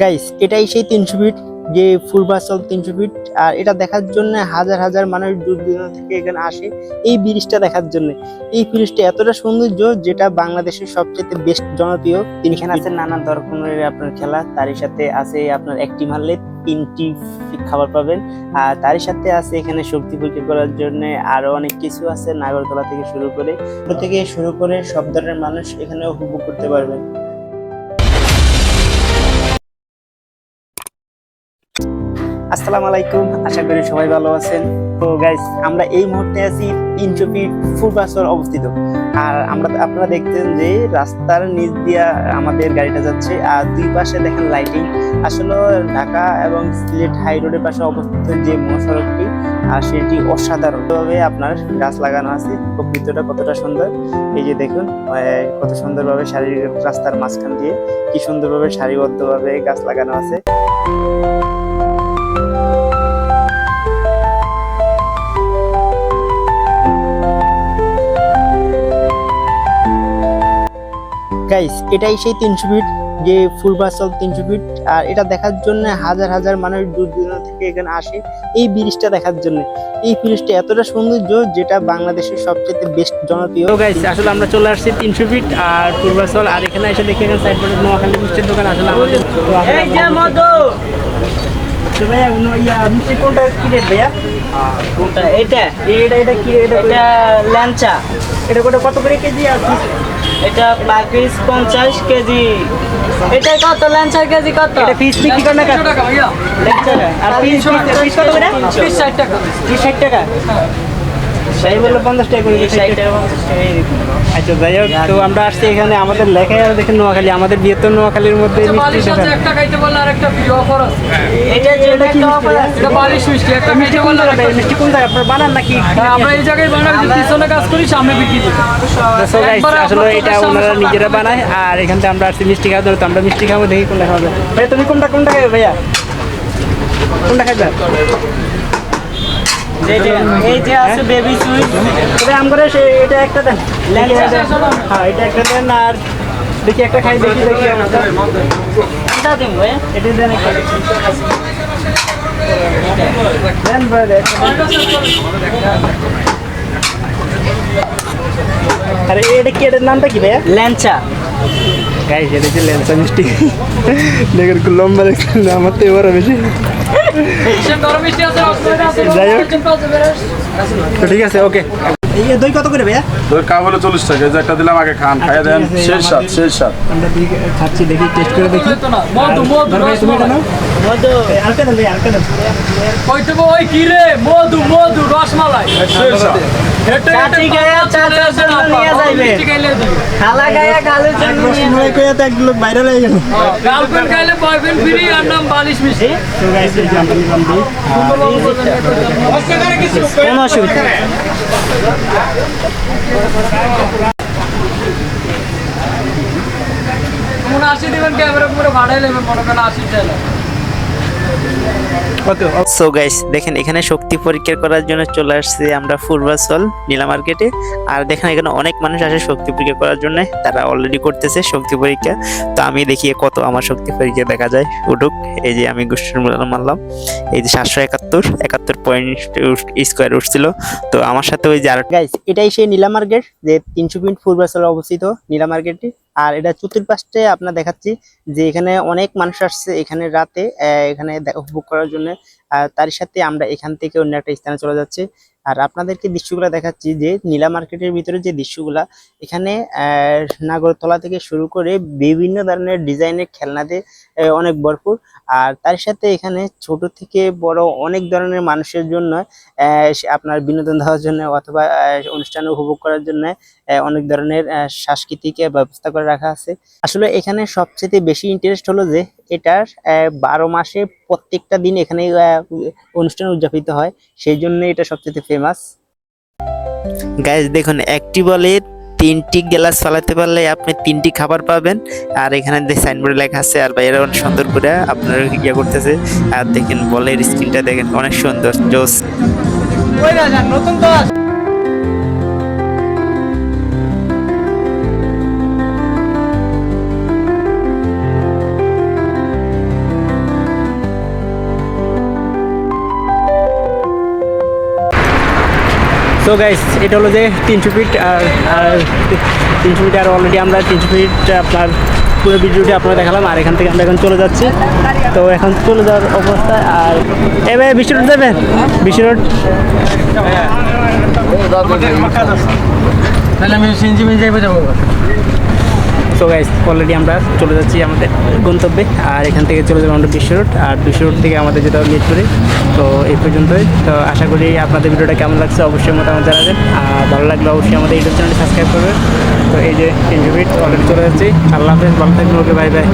Guys এটাই সেই তিনশো ফিট যে ফুল বাসল তিনশো ফিট আর এটা দেখার জন্য হাজার হাজার মানুষ দূর দূরান্ত থেকে এখানে আসে এই ব্রিজটা দেখার জন্য। এই ব্রিজটা এতটা সৌন্দর্য যেটা বাংলাদেশের সবচেয়ে বেস্ট জনপ্রিয় এখানে আছে নানা ধরনের আপনার খেলা তারই সাথে আছে আপনার একটি মারলে তিনটি খাবার পাবেন আর তারই সাথে আছে এখানে শক্তি পরীক্ষা করার জন্য আরও অনেক কিছু আছে নাগরতলা থেকে শুরু করে থেকে শুরু করে সব ধরনের মানুষ এখানে উপভোগ করতে পারবেন। আসসালামু আলাইকুম, আশা করি সবাই ভালো আছেন। তো গাইস আমরা এই মুহূর্তে আছি তিনশো ফিট ফুলবাসর অবস্থিত। আর আমরা, আপনারা দেখতেন যে রাস্তার নিচ দিয়ে আমাদের গাড়িটা যাচ্ছে, আর দুই পাশে দেখেন লাইটিং আসলে ঢাকা এবং সিলেট হাই রোডের পাশে অবস্থিত যে মহাসড়কটি, আর সেটি অসাধারণভাবে আপনার গাছ লাগানো আছে, প্রকৃতিটা কতটা সুন্দর, এই যে দেখুন কত সুন্দরভাবে শারীরিক রাস্তার মাঝখান দিয়ে কি সুন্দরভাবে সারিবদ্ধভাবে গাছ লাগানো আছে। গাইস এটাই সেই তিনশো ফিট যে ফুলবাসল তিনশো ফিট আর এটা দেখার জন্য হাজার হাজার মানুষ দূর দূরান্ত থেকে এখানে আসে এই ব্রিজটা দেখার জন্য। এই ব্রিজটা এতটা সৌন্দর্য যেটা বাংলাদেশের সবচেয়ে বেস্ট জনপ্রিয়। গাইস আসলে আমরা চলে আসছি তিনশো ফিট আর ফুলবাসল আর এখানে এসে দেখে এখানে সাইড নোয়াখালী মিষ্টির দোকান আসলে আমাদের তো ভাইয়া ইয়া, মিষ্টি কোনটা কি রেট ভাইয়া? কোনটা? এটা এটা এটা কি এটা এটা ল্যাংচা। এটা কোটা কত করে কেজি আছে? এটা পার পিস পঞ্চাশ কেজি। এটা কত? ল্যাংচার কেজি কত? এটা পিস বিক্রি করে না কার? আর পিস কত? করে? পিস ষাট টাকা। পিস ষাট টাকা? সেই বলল পঞ্চাশ টাকা করে। আচ্ছা যাই হোক তো আমরা আসছি এখানে আমাদের লেখায় আর দেখেন নোয়াখালী আমাদের বৃহত্তর নোয়াখালীর মধ্যে মিষ্টি একটা মিষ্টি? কোন জায়গায়? আপনার বানান নাকি? হ্যাঁ, আমরা এই জায়গায় বানাই পিছনে কাজ করি সামনে বিক্রি করি। So guys, একবারে আসলে এটা ওনারা নিজেরা বানায় আর এখান থেকে আমরা আসছি মিষ্টি খাওয়া তো আমরা মিষ্টি খাব দেখি কোনটা খাওয়া ভাই তুমি কোনটা কোনটা খাবে ভাইয়া? কোনটা খাইবে? এই যে- এই আছে বেবি সুইট তবে আমরা সে এটা একটা দেন। দেখি হ্যাঁ এটা একটা দেন আর দেখি একটা খাই দেখি দেখি এটা দিন ভাই। এটা দেন একটা দেন brother, আরে এটা কি এটার নামটা কি ভাইয়া? ল্যাংচা। গাইস এটা লেন্সা মিষ্টি। দেখেন লম্বা দেখছেন আমার তো এবারও বেশি। যাই হোক। তো ঠিক আছে ওকে। দই কত করে ভাইয়া? হলো চল্লিশ টাকা যে একটা দিলাম আগে খান খাইয়া দেন শেষ সাত শেষ সাত আমরা খাচ্ছি দেখি টেস্ট করে দেখি। তুমি এটা নাও। রসমালাই আলকা দেন ভাই আলকা দেন। কইতে বো ওই কি রে? মধু মধু রসমালাই। শেষ সাত আসে আসি দিবেন ক্যামেরা করে ভাড়াই নেবেন মনে করেন আশি টাকা ওকে সো গাইস দেখেন, এখানে শক্তি পরীক্ষা করার জন্য চলে আসছে আমরা পূর্বাচল নীলা মার্কেটে। আর দেখেন, এখানে অনেক মানুষ আসে শক্তি পরীক্ষা করার জন্য। তারা অলরেডি করতেছে শক্তি পরীক্ষা। তো আমি দেখি কত আমার শক্তি পরীক্ষা দেখা যায়। উঠুক, এই যে আমি গোষ্ঠীর মারলাম। এই যে সাতশো একাত্তর একাত্তর পয়েন্ট স্কোয়ার উঠছিল। তো আমার সাথে ওই যে আর গাইস এটাই সেই নীলা মার্কেট, যে তিনশো মিনিট পূর্বাচলে অবস্থিত নীলা মার্কেটটি। আর এটা চতুর্পাশে আপনার দেখাচ্ছি যে এখানে অনেক মানুষ আসছে এখানে রাতে এখানে উপভোগ করার জন্য। তার সাথে আমরা এখান থেকে অন্য একটা স্থানে চলে যাচ্ছি। আর আপনাদেরকে দৃশ্যগুলো দেখাচ্ছি যে নীলা মার্কেটের ভিতরে যে দৃশ্যগুলা এখানে নাগরতলা থেকে শুরু করে বিভিন্ন ধরনের ডিজাইনের খেলনা দিয়ে আহ, অনেক ভরপুর। আর তার সাথে এখানে ছোট থেকে বড় অনেক ধরনের মানুষের জন্য আপনার বিনোদন দেওয়ার জন্য অথবা অনুষ্ঠান উপভোগ করার জন্য অনেক ধরনের সাংস্কৃতিক ব্যবস্থা করে রাখা আছে। আসলে এখানে সবচেয়ে বেশি ইন্টারেস্ট হলো যে এটার বারো মাসে প্রত্যেকটা দিন এখানে আহ, অনুষ্ঠান উদযাপিত হয়। সেই জন্য এটা সবচেয়ে ফেমাস গাইজ দেখুন একটি বলে তিনটি গ্লাস ফালাতে পারলে আপনি তিনটি খাবার পাবেন। আর এখানে যে সাইনবোর্ডে লেখা আছে আর বাইরে অনেক সুন্দর করে আপনার ইয়ে করতেছে। আর দেখেন বলের স্ক্রিনটা দেখেন অনেক সুন্দর জোস। নতুন তো গাইস এটা হলো যে তিনশো ফিট আর আর তিনশো ফিট আর অলরেডি আমরা তিনশো ফিট আপনার পুরো ভিডিওটি আপনার দেখালাম, আর এখান থেকে আমরা এখন চলে যাচ্ছি। তো এখন চলে যাওয়ার অবস্থায় আর এবার বিশ্ব রোড যাবেন বিশ্ব রোড তাহলে আমি সিনজি মিনজি যাব। তো গাইস অলরেডি আমরা চলে যাচ্ছি আমাদের গন্তব্যে, আর এখান থেকে চলে যাব আমরা বিশ্ব রোড, আর বিশ্ব রোড থেকে আমাদের যেটা মিরপুরে তো, এই পর্যন্তই। তো, আশা করি আপনাদের ভিডিওটা কেমন লাগছে অবশ্যই মতামত জানাবেন, আর ভালো লাগলে অবশ্যই আমাদের ইউটিউব চ্যানেলটি সাবস্ক্রাইব করবেন। তো, এই যে ইন্টারভিউ অলরেডি চলে যাচ্ছি। আল্লাহ হাফেজ, ভালো থাকবেন, ওকে বাই বাই